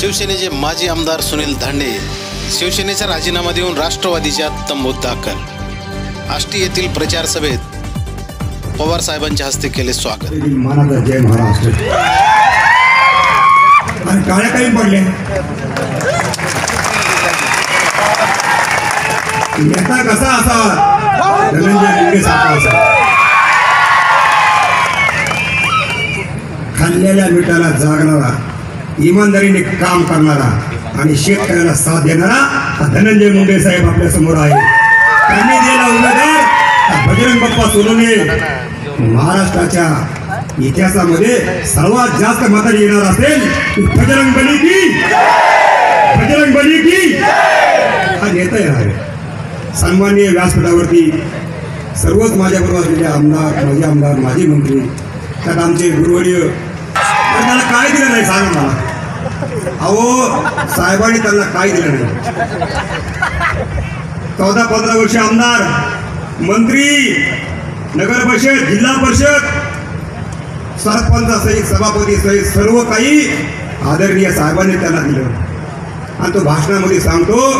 शिवसेनेचे माजी आमदार सुनील धांडे शिवसेनेचा राजीनामा देऊन राष्ट्रवादीच्या तंबूत दाखल. आष्टी येथील प्रचार सभेत पवार साहेबांच्या हस्ते केले स्वागत. जय महाराष्ट्र. काळ्या काही नेता कसा धनंजय खाल्लेल्या मिठाला जागणारा इमानदारीने काम करणारा आणि शेतकऱ्याला साथ देणारा हा धनंजय मुंडे साहेब आपल्यासमोर आहे. त्यांनी दिलेला उमेदवार बजरंग बाप्पा सोनवणे. महाराष्ट्राच्या इतिहासामध्ये सर्वात जास्त मतांनी येणार असेल बजरंग बली की? बजरंग बली की? हा नेता येणार आहे सन्माननीय व्यासपीठावरती सर्वच माझ्याबरोबर असलेले आमदार माजी आमदार माजी मंत्री त्यात आमचे गुरुवर्य त्यांना त्याला काय दिलं नाही सांग मला अहो साहेबांनी त्यांना काय दिलं नाही. चौदा पंधरा वर्ष आमदार मंत्री नगर परिषद जिल्हा परिषद सरपंच सहित सभापती सहित सर्व काही आदरणीय साहेबांनी त्यांना दिलं. आणि तो भाषणामध्ये सांगतो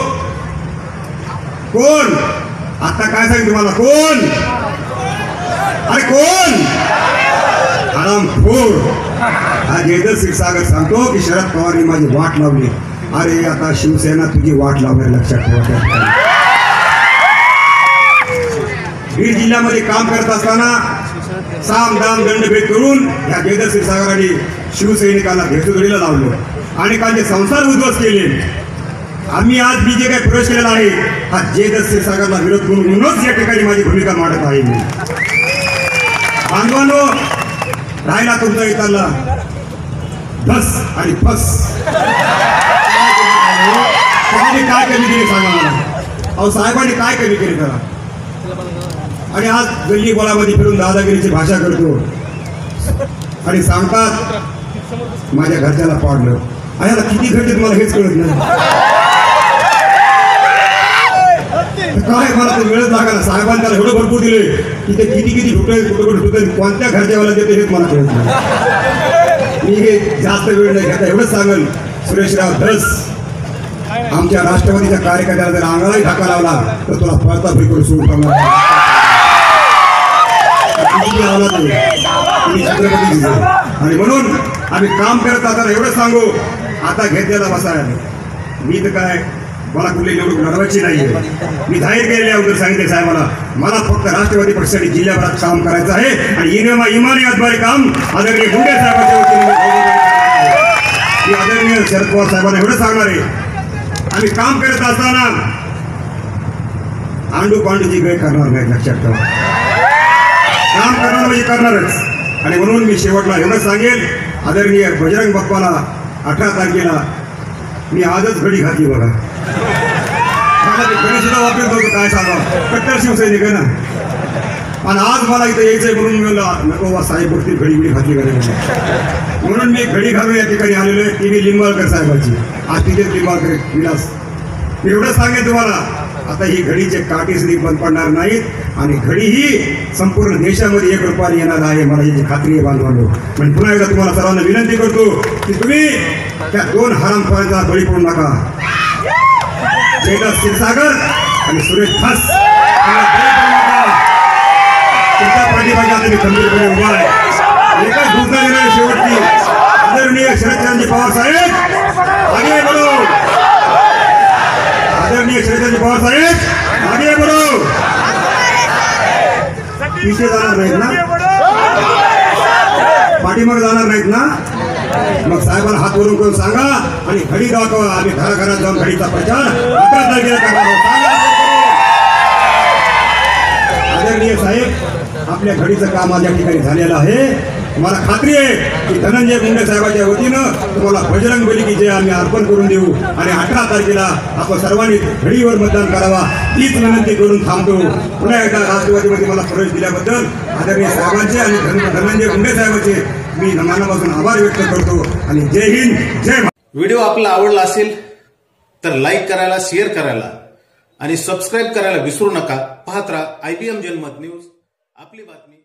कोण? आता काय सांगितलं तुम्हाला? कोण? अरे कोण? आराम आरामखोर हा जयदर क्षीरसागर सांगतो की शरद पवारने माझी वाट लावली. अरे आता शिवसेना तुझी वाट लावणार लक्षात ठेवा बीड जिल्ह्यामध्ये काम करत असताना साम दाम दंडभेद करून या जयदर क्षीरसागराने शिवसैनिकांना भेटूजोडीला लावलं. अनेकांचे संसार उद्ध्वस्त केले. आम्ही आज बी जे काही प्रवेश केलेला आहे हा जयदर क्षीरसागरला विरोध करून म्हणूनच या ठिकाणी माझी भूमिका मांडत आहे मी. बांधवांनो राहिला तुमचा इथला? बस आणि फस. साहेबांनी काय कमी केली सांगा मला? अहो साहेबांनी काय कमी केली करा आणि आज गल्ली गोळामध्ये फिरून दादागिरीची भाषा करतो? आणि सांगतात माझ्या घरच्याला पाडलं. आणि आता किती घडले तुम्हाला हेच कळत नाही तर काय मला ते वेळच लागला साहेबांनी त्याला एवढं भरपूर दिले. की ते किती किती कुठे कुठं कुठं कुठे कोणत्या घरच्या देते हेच मला कळत मी हे जास्त वेळ नाही घेता एवढंच सांगेल सुरेशराव धस आमच्या राष्ट्रवादीच्या कार्यकर्त्याला जर अंगालाही धक्का लावला तर तुला पळता फेकून सुरू करणार आणि म्हणून आम्ही काम करत असताना एवढं सांगू आता घेतलेला बसायला. मी तर काय मला कुठली निवडणूक लढवायची नाहीये. मी जाहीर केलेल्या अगोदर सांगितले साहेबाला मला फक्त राष्ट्रवादी पक्षासाठी जिल्ह्याभरात काम करायचं आहे आणि इनेमा इमानी आजबारी काम आदरणीय गुंडे साहेबांच्या वतीने मी आदरणीय शरद पवार साहेबांना एवढं सांगणार आहे. आम्ही काम करत असताना आंडू पांडूची गय करणार नाही लक्षात ठेवा. काम करणार म्हणजे करणारच. आणि म्हणून मी शेवटला एवढंच सांगेल आदरणीय बजरंग बाप्पाला अठरा तारखेला मी आजच घडी घातली बघा. मला ते वापर करतो काय सांगा कट्टर शिवसैनिक आहे ना? आणि आज मला इथं यायचंय म्हणून मी नको वा साहेब बघतील घडी घडी घातली करायची म्हणून? मी घडी घालून या ठिकाणी आलेलो आहे ती मी लिंबाळकर साहेबाची. आज लिंबाळकर विलास. मी एवढं सांगेन तुम्हाला आता ही घडीचे काटेसरी बंद पडणार नाहीत आणि घडी ही संपूर्ण देशामध्ये एक रुपयाने येणार आहे मला याची खात्री आहे बांधवांनो. पण पुन्हा एकदा तुम्हाला सर्वांना विनंती करतो की तुम्ही त्या दोन हराम बळी पडू नका. जयदास क्षीरसागर आणि सुरेश धस तुमच्या पाठीमागे आता मी खंबीरपणे उभा आहे. एकच घोषणा देणार आहे शेवटची आदरणीय शरदचंद्रजी पवार साहेब. आगे बढो आदरणीय शरदचंद्रजी पवार साहेब. आगे पिछे जाणार नाहीत ना? पाठीमागे जाणार नाहीत ना? मग साहेबांना हात वरून करून सांगा आणि घडी दाखवा. आम्ही घराघरात जाऊन घडीचा प्रचार आदरणीय साहेब आपल्या घडीचं काम आज या ठिकाणी झालेलं आहे. मला खात्री आहे की धनंजय मुंडे साहेबांच्या वतीनं तुम्हाला बजरंग बली जे आम्ही अर्पण करून देऊ. आणि अठरा तारखेला आपण सर्वांनी घडीवर मतदान करावा. तीच विनंती करून थांबतो. पुन्हा एकदा राष्ट्रवादीमध्ये मला प्रवेश दिल्याबद्दल आदरणीय साहेबांचे आणि धनंजय मुंडे साहेबांचे मी मनापासून आभार व्यक्त करतो आणि जय हिंद जय व्हिडिओ आपला आवडला असेल तर लाईक करायला शेअर करायला आणि सबस्क्राईब करायला विसरू नका. पाहत राहा आयबीएम जनमत न्यूज. आपली बातमी